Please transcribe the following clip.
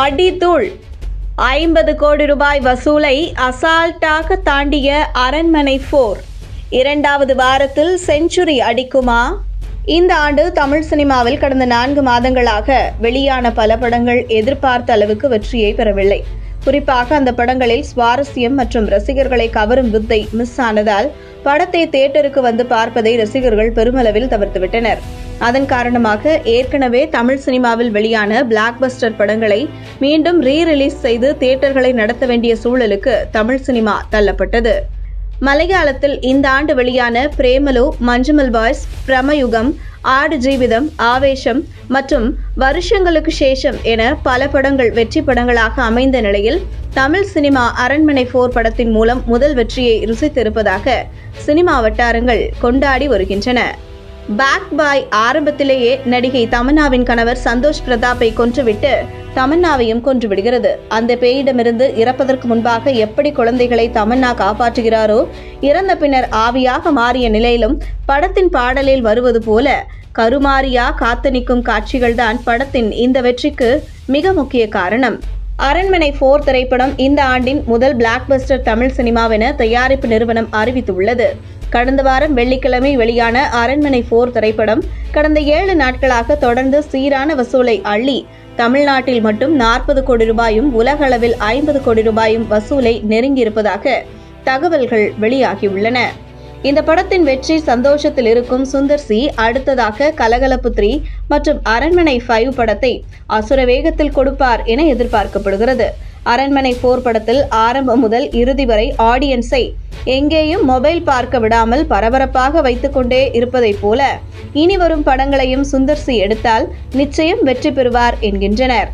அடிதூள் ஐம்பது கோடி ரூபாய் வசூலை அசால்ட்டாக தாண்டிய அரண்மனை ஃபோர் இரண்டாவது வாரத்தில் செஞ்சுரி அடிக்குமா? இந்த ஆண்டு தமிழ் சினிமாவில் கடந்த நான்கு மாதங்களாக வெளியான பல படங்கள் எதிர்பார்த்த அளவுக்கு வெற்றியை பெறவில்லை. குறிப்பாக அந்த படங்களில் சுவாரஸ்யம் மற்றும் ரசிகர்களை கவரும் வித்தை மிஸ் ஆனதால் படத்தை தியேட்டருக்கு வந்து பார்ப்பதை ரசிகர்கள் பெருமளவில் தவிர்த்துவிட்டனர். அதன் காரணமாக ஏற்கனவே தமிழ் சினிமாவில் வெளியான பிளாக் பஸ்டர் படங்களை மீண்டும் ரீ ரிலீஸ் செய்து தியேட்டர்களை நடத்த வேண்டிய சூழலுக்கு தமிழ் சினிமா தள்ளப்பட்டது. மலையாளத்தில் இந்த ஆண்டு வெளியான பிரேமலு மஞ்சுமல் பாய்ஸ் பிரமயுகம் ஆடு ஜீவிதம் ஆவேசம் மற்றும் வருஷங்களுக்கு சேஷம் என பல படங்கள் வெற்றி படங்களாக அமைந்த நிலையில் தமிழ் சினிமா அரண்மனை போர் படத்தின் மூலம் முதல் வெற்றியை ருசித்திருப்பதாக சினிமா வட்டாரங்கள் கொண்டாடி வருகின்றன. பேக் பாய் ஆரம்பத்திலேயே நடிகை தமன்னாவின் கணவர் சந்தோஷ் பிரதாப்பை கொன்றுவிட்டு தமன்னாவையும் கொன்று விடுகிறது அந்த பேயிடமிருந்து இறப்பதற்கு முன்பாக எப்படி குழந்தைகளை தமன்னா காப்பாற்றுகிறாரோ இறந்த பின்னர் ஆவியாக மாறிய நிலையிலும் படத்தின் பாடலில் வருவது போல கருமாரியா காத்து நிற்கும் காட்சிகள்தான் படத்தின் இந்த வெற்றிக்கு மிக முக்கிய காரணம். அரண்மனை போர் திரைப்படம் இந்த ஆண்டின் முதல் பிளாக்பஸ்டர் தமிழ் சினிமாவென தயாரிப்பு நிறுவனம் அறிவித்துள்ளது. கடந்த வாரம் வெள்ளிக்கிழமை வெளியான அரண்மனை போர் திரைப்படம் கடந்த ஏழு நாட்களாக தொடர்ந்து சீரான வசூலை அள்ளி தமிழ்நாட்டில் மட்டும் நாற்பது கோடி ரூபாயும் உலகளவில் ஐம்பது கோடி ரூபாயும் வசூலை நெருங்கியிருப்பதாக தகவல்கள் வெளியாகியுள்ளன. இந்த படத்தின் வெற்றி சந்தோஷத்தில் இருக்கும் சுந்தர் சி அடுத்ததாக கலகலப்பு த்ரீ மற்றும் அரண்மனை ஃபைவ் படத்தை அசுர வேகத்தில் கொடுப்பார் என எதிர்பார்க்கப்படுகிறது. அரண்மனை போர் படத்தில் ஆரம்பம் முதல் இறுதி வரை ஆடியன்ஸை எங்கேயும் மொபைல் பார்க்க விடாமல் பரபரப்பாக வைத்துக்கொண்டே இருப்பதைப் போல இனி வரும் படங்களையும் சுந்தர் சி எடுத்தால் நிச்சயம் வெற்றி பெறுவார் என்கின்றனர்.